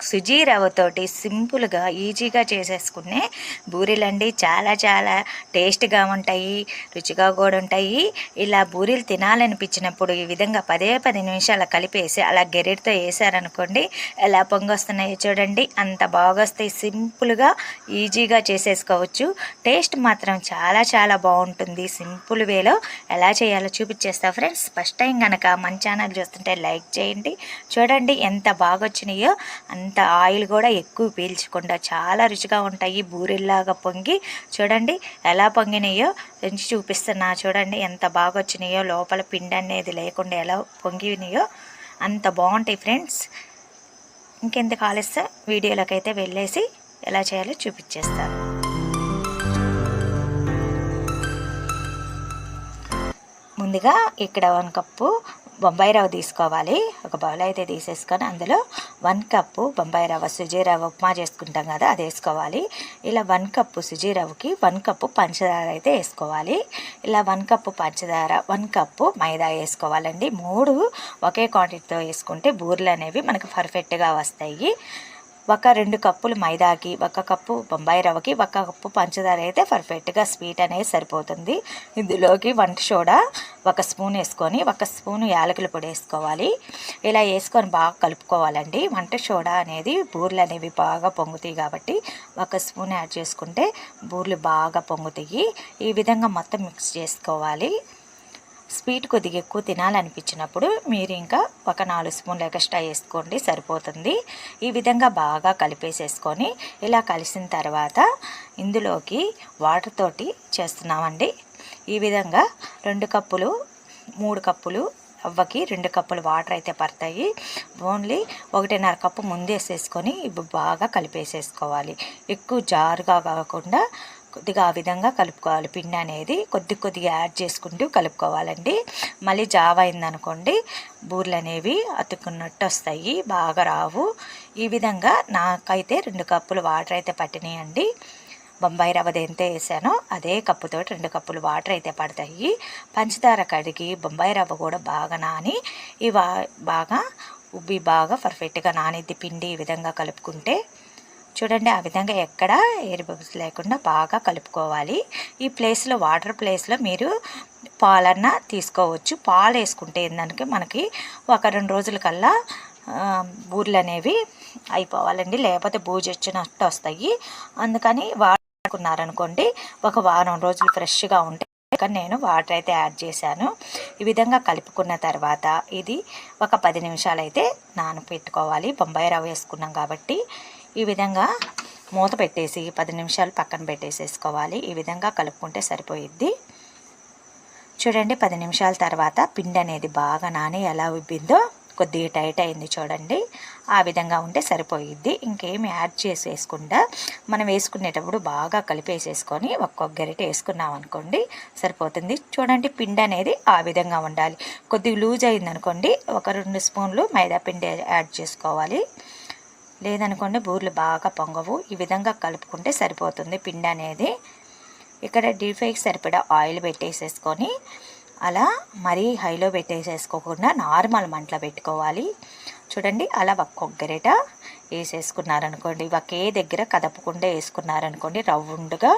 సుజీ రవ్వతోటి సింపుల్గా ఈజీగా చేసేసుకునే బూరెలండి. చాలా చాలా టేస్ట్గా ఉంటాయి రుచిగా కూడా ఉంటాయి. ఇలా బూరెలు తినాలనిపించినప్పుడు ఈ విధంగా పదే పది నిమిషాలు కలిపేసి అలా గెరెట్తో వేసారనుకోండి ఎలా పొంగొస్తున్నాయో చూడండి. అంత బాగా వస్తాయి సింపుల్గా ఈజీగా చేసేసుకోవచ్చు. టేస్ట్ మాత్రం చాలా చాలా బాగుంటుంది. సింపుల్ వేలో ఎలా చేయాలో చూపించేస్తా ఫ్రెండ్స్. ఫస్ట్ టైం కనుక మన ఛానల్ చూస్తుంటే లైక్ చేయండి. చూడండి ఎంత బాగా వచ్చినాయో అంత ఆయిల్ కూడా ఎక్కువ పీల్చకుండా చాలా రుచిగా ఉంటాయి. బూరెల్లాగా పొంగి చూడండి ఎలా పొంగినాయో తెంచి చూపిస్తున్నా. చూడండి ఎంత బాగా వచ్చినాయో లోపల పిండి అనేది లేకుండా ఎలా పొంగినాయో అంత బాగుంటాయి ఫ్రెండ్స్. ఇంకెందుకు ఆలస్యం? వీడియోలోకి అయితే వెళ్ళేసి ఎలా చేయాలో చూపించేస్తాను. ముందుగా ఇక్కడ వన్ కప్పు బొంబాయి రవ్వ తీసుకోవాలి. ఒక బౌల్ అయితే తీసేసుకొని అందులో వన్ కప్పు బొంబాయి రవ్వ సుజీ రవ్వ ఉప్మా చేసుకుంటాం కదా అది వేసుకోవాలి. ఇలా వన్ కప్పు సుజీ రవ్వకి వన్ కప్పు పంచదార అయితే వేసుకోవాలి. ఇలా వన్ కప్పు పంచదార వన్ కప్పు మైదా వేసుకోవాలండి. మూడు ఒకే క్వాంటిటీతో వేసుకుంటే బూరెలు అనేవి మనకు పర్ఫెక్ట్గా వస్తాయి. ఒక రెండు కప్పులు మైదాకి ఒక కప్పు బొంబాయి రవ్వకి ఒక కప్పు పంచదార అయితే పర్ఫెక్ట్గా స్వీట్ అనేది సరిపోతుంది. ఇందులోకి వంట సోడా ఒక స్పూన్ వేసుకొని ఒక స్పూన్ యాలకుల పొడి వేసుకోవాలి. ఇలా వేసుకొని బాగా కలుపుకోవాలండి. వంట సోడా అనేది బూర్లు అనేవి బాగా పొంగుతాయి కాబట్టి ఒక స్పూన్ యాడ్ చేసుకుంటే బూర్లు బాగా పొంగుతాయి. ఈ విధంగా మొత్తం మిక్స్ చేసుకోవాలి. స్వీట్ కొద్దిగా ఎక్కువ తినాలనిపించినప్పుడు మీరు ఇంకా ఒక నాలుగు స్పూన్లు ఎక్స్ట్రా వేసుకోండి సరిపోతుంది. ఈ విధంగా బాగా కలిపేసేసుకొని ఇలా కలిసిన తర్వాత ఇందులోకి వాటర్ తోటి చేస్తున్నామండి. ఈ విధంగా రెండు కప్పులు మూడు కప్పులు అవ్వకి రెండు కప్పులు వాటర్ అయితే పడతాయి. ఓన్లీ ఒకటిన్నర కప్పు ముందేసేసుకొని ఇవి బాగా కలిపేసేసుకోవాలి. ఎక్కువ జారుగా కాకుండా కొద్దిగా ఆ విధంగా కలుపుకోవాలి. పిండి అనేది కొద్ది కొద్దిగా యాడ్ చేసుకుంటూ కలుపుకోవాలండి. మళ్ళీ జావ అయిందనుకోండి బూర్లు అనేవి అతుక్కున్నట్టు వస్తాయి బాగా రావు. ఈ విధంగా నాకైతే రెండు కప్పులు వాటర్ అయితే పట్టినాయండి. బొంబాయి రవ్వ ఎంత వేసానో అదే కప్పుతో రెండు కప్పులు వాటర్ అయితే పడతాయి. పంచదార కడిగి బొంబాయి రవ్వ కూడా బాగా నాని ఇవా బాగా ఉబ్బి బాగా పర్ఫెక్ట్గా నానిద్ది పిండి ఈ విధంగా కలుపుకుంటే చూడండి ఆ విధంగా ఎక్కడ ఎయిర్ బబుల్స్ లేకుండా బాగా కలుపుకోవాలి. ఈ ప్లేస్లో వాటర్ ప్లేస్లో మీరు పాలన్నా తీసుకోవచ్చు. పాలు వేసుకుంటే ఏంటంటే మనకి ఒక రెండు రోజుల కల్లా బూర్లు అనేవి అయిపోవాలండి. లేకపోతే బూజు వచ్చినట్టు వస్తాయి. అందుకని వాడుకున్నారనుకోండి ఒక వారం రోజులు ఫ్రెష్గా ఉంటే నేను వాటర్ అయితే యాడ్ చేశాను. ఈ విధంగా కలుపుకున్న తర్వాత ఇది ఒక పది నిమిషాలు అయితే నానపెట్టుకోవాలి. బొంబాయి రవ్వ వేసుకున్నాం కాబట్టి ఈ విధంగా మూత పెట్టేసి పది నిమిషాలు పక్కన పెట్టేసేసుకోవాలి. ఈ విధంగా కలుపుకుంటే సరిపోయిద్ది. చూడండి పది నిమిషాల తర్వాత పిండి అనేది బాగా నాని ఎలా ఉబ్బిందో కొద్దిగా టైట్ అయింది చూడండి. ఆ విధంగా ఉంటే సరిపోయిద్ది. ఇంకేమి యాడ్ చేసేసుకుండా మనం వేసుకునేటప్పుడు బాగా కలిపేసేసుకొని ఒక్కొక్క గరిట వేసుకున్నాం అనుకోండి సరిపోతుంది. చూడండి పిండి అనేది ఆ విధంగా ఉండాలి. కొద్దిగా లూజ్ అయింది అనుకోండి ఒక రెండు స్పూన్లు మైదా పిండి యాడ్ చేసుకోవాలి. లేదనుకోండి బూర్లు బాగా పొంగవు. ఈ విధంగా కలుపుకుంటే సరిపోతుంది పిండి అనేది. ఇక్కడ డీప్ ఫ్రైకి సరిపడా ఆయిల్ పెట్టేసేసుకొని అలా మరీ హైలో పెట్టేసేసుకోకుండా నార్మల్ మంటలో పెట్టుకోవాలి. చూడండి అలా ఒక్కొక్క గరిట వేసేసుకున్నారనుకోండి ఒకే దగ్గర కదపకుండా వేసుకున్నారనుకోండి రౌండ్గా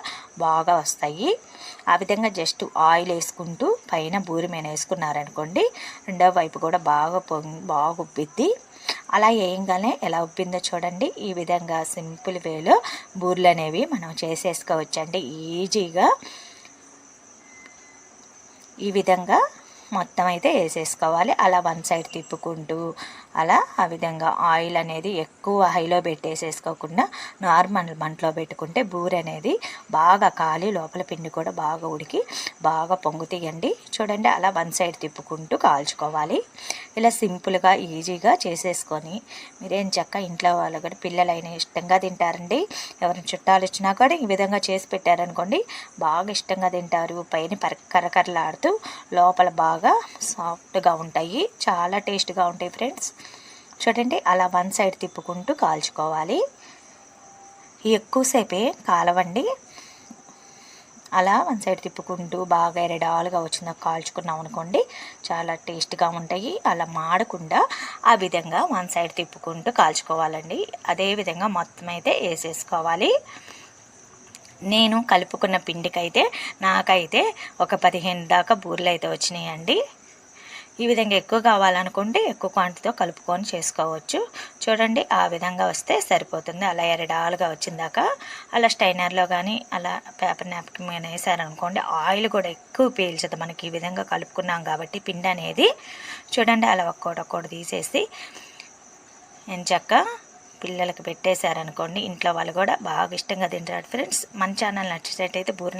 బాగా వస్తాయి. ఆ విధంగా జస్ట్ ఆయిల్ వేసుకుంటూ పైన బూరి మీద వేసుకున్నారనుకోండి రెండవ వైపు కూడా బాగా పొంగి బాగా ఉబ్బిద్ది అలా వేయంగానే ఎలా ఉబ్బిందో చూడండి. ఈ విధంగా సింపుల్ వేలో బూర్లు అనేవి మనం చేసేసుకోవచ్చండి. ఈజీగా ఈ విధంగా మొత్తం అయితే వేసేసుకోవాలి. అలా వన్ సైడ్ తిప్పుకుంటూ అలా ఆ విధంగా ఆయిల్ అనేది ఎక్కువ హైలో పెట్టేసేసుకోకుండా నార్మల్ మంటలో పెట్టుకుంటే బూరె అనేది బాగా కాలి లోపల పిండి కూడా బాగా ఉడికి బాగా పొంగు తీయండి చూడండి అలా వన్ సైడ్ తిప్పుకుంటూ కాల్చుకోవాలి. ఇలా సింపుల్గా ఈజీగా చేసేసుకొని మీరేం చక్క ఇంట్లో వాళ్ళు కూడా పిల్లలైనా ఇష్టంగా తింటారండి. ఎవరిని చుట్టాలు వచ్చినా కూడా ఈ విధంగా చేసి పెట్టారనుకోండి బాగా ఇష్టంగా తింటారు. పైన కరకరలాడుతూ లోపల బాగా సాఫ్ట్గా ఉంటాయి. చాలా టేస్ట్గా ఉంటాయి ఫ్రెండ్స్. చూడండి అలా వన్ సైడ్ తిప్పుకుంటూ కాల్చుకోవాలి. ఎక్కువసేపే కాలవండి. అలా వన్ సైడ్ తిప్పుకుంటూ బాగా ఎరడాలుగా వచ్చిందా కాల్చుకున్నాం అనుకోండి చాలా టేస్ట్గా ఉంటాయి. అలా మాడకుండా ఆ విధంగా వన్ సైడ్ తిప్పుకుంటూ కాల్చుకోవాలండి. అదే విధంగా మొత్తం అయితే వేసేసుకోవాలి. నేను కలుపుకున్న పిండికైతే నాకైతే ఒక పదిహేను దాకా బూరెలు అయితే వచ్చినాయండి. ఈ విధంగా ఎక్కువ కావాలనుకుంటే ఎక్కువ క్వాంటిటీతో కలుపుకొని చేసుకోవచ్చు. చూడండి ఆ విధంగా వస్తే సరిపోతుంది. అలా ఎరడాలుగా వచ్చిందాక అలా స్టైనర్లో కానీ అలా పేపర్ నాప్కిన్ మీద వేసారనుకోండి ఆయిల్ కూడా ఎక్కువ పీల్చదు. మనకి ఈ విధంగా కలుపుకున్నాం కాబట్టి పిండి అనేది చూడండి అలా ఒక్కోటి ఒక్కోటి తీసేసి ఎంచక్క పిల్లలకు పెట్టేశారనుకోండి ఇంట్లో వాళ్ళు కూడా బాగా ఇష్టంగా తింటారు. ఫ్రెండ్స్ మన ఛానల్ నచ్చినట్టయితే బూరెలు